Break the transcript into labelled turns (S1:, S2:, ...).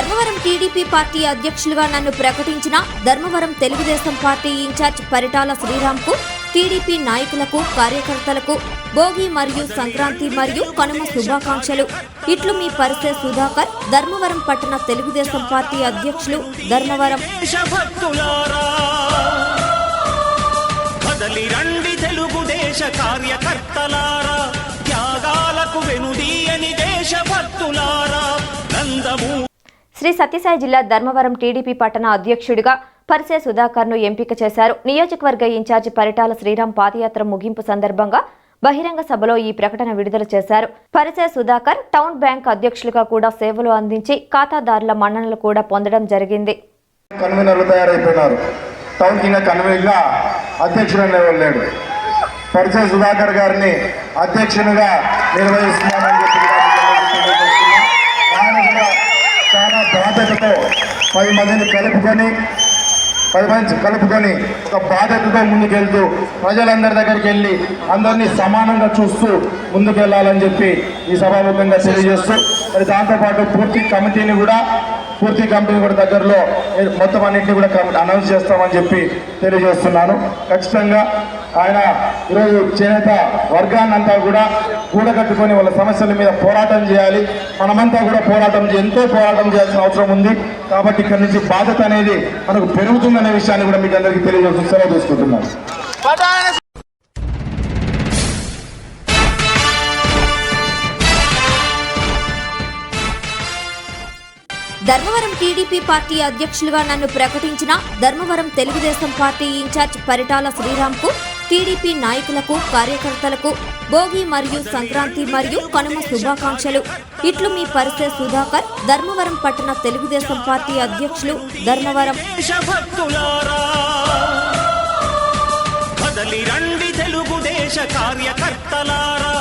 S1: Dharmavaram TDP party అధ్యక్షులుగా నన్ను ప్రకటించిన Dharmavaram Telugu Desam party in charge Paritala శ్రీరామ్కు TDP నాయకులకు కార్యకర్తలకు భోగి మరియు సంక్రాంతి మరియు కనుమ శుభాకాంక్షలు. ఇట్లు మీ పరిసే సుధాకర్ ధర్మవరం పట్టణ తెలుగుదేశం పార్టీ అధ్యక్షులు ధర్మవరం.
S2: తెలుగుదేశ కార్యకర్తలారా.
S1: శ్రీ సత్యసాయి జిల్లా ధర్మవరం టీడీపీ పట్టణ అధ్యక్షుడిగా పరిసే సుధాకర్ను ఎంపిక చేశారు. నియోజకవర్గ ఇన్ఛార్జి పరిటాల శ్రీరామ్ పాదయాత్ర ముగింపు సందర్భంగా బహిరంగ సభలో ఈ ప్రకటన విడుదల చేశారు. పరిసే సుధాకర్ టౌన్ బ్యాంక్ అధ్యక్షులుగా కూడా సేవలు అందించి ఖాతాదారుల మన్ననలు కూడా పొందడం జరిగింది.
S3: కన్వీనర్లు తయారైపోయినారు. టౌన్ కింద కన్వీనర్గా అధ్యక్షుడు లేడు. పరిచయ సుధాకర్ గారిని అధ్యక్షునిగా నిర్వహిస్తున్నామని బాధ్యతతో పది మందిని కలుపుకొని పది మంది కలుపుకొని ఒక బాధ్యతతో ముందుకెళ్తూ ప్రజలందరి దగ్గరికి వెళ్ళి అందరినీ సమానంగా చూస్తూ ముందుకెళ్ళాలని చెప్పి ఈ సభాముఖంగా తెలియజేస్తూ మరి దాంతోపాటు పూర్తి కమిటీని కూడా పూర్తి కమిటీని కూడా దగ్గరలో మొత్తం అన్నింటినీ కూడా కమి- అనౌన్స్ చేస్తామని చెప్పి తెలియజేస్తున్నాను. ఖచ్చితంగా ఆయన ఈరోజు చేనేత వర్గాన్నంతా కూడా కూడగట్టుకొని వాళ్ళ సమస్యల మీద పోరాటం చేయాలి. మనమంతా కూడా పోరాటం చే- ఎంతో పోరాటం చేయాల్సిన అవసరం ఉంది. కాబట్టి ఇక్కడి నుంచి బాధ్యత అనేది మనకు పెరుగుతుందనే విషయాన్ని కూడా మీకు అందరికీ తెలియజేస్తూ సెలవు తీసుకుంటున్నాను
S1: ధర్మవరం టీడీపీ పార్టీ అధ్యక్షులుగా నన్ను ప్రకటించిన Dharmavaram Telugu Desam party in charge Paritala శ్రీరామ్కు TDP నాయకులకు కార్యకర్తలకు భోగి మరియు సంక్రాంతి మరియు కనుమ శుభాకాంక్షలు ఇట్లు మీ పరిసే సుధాకర్ ధర్మవరం పట్టణ తెలుగుదేశం పార్టీ అధ్యక్షులు ధర్మవరం
S2: కదలి రండి తెలుగుదేశ కార్యకర్తలారా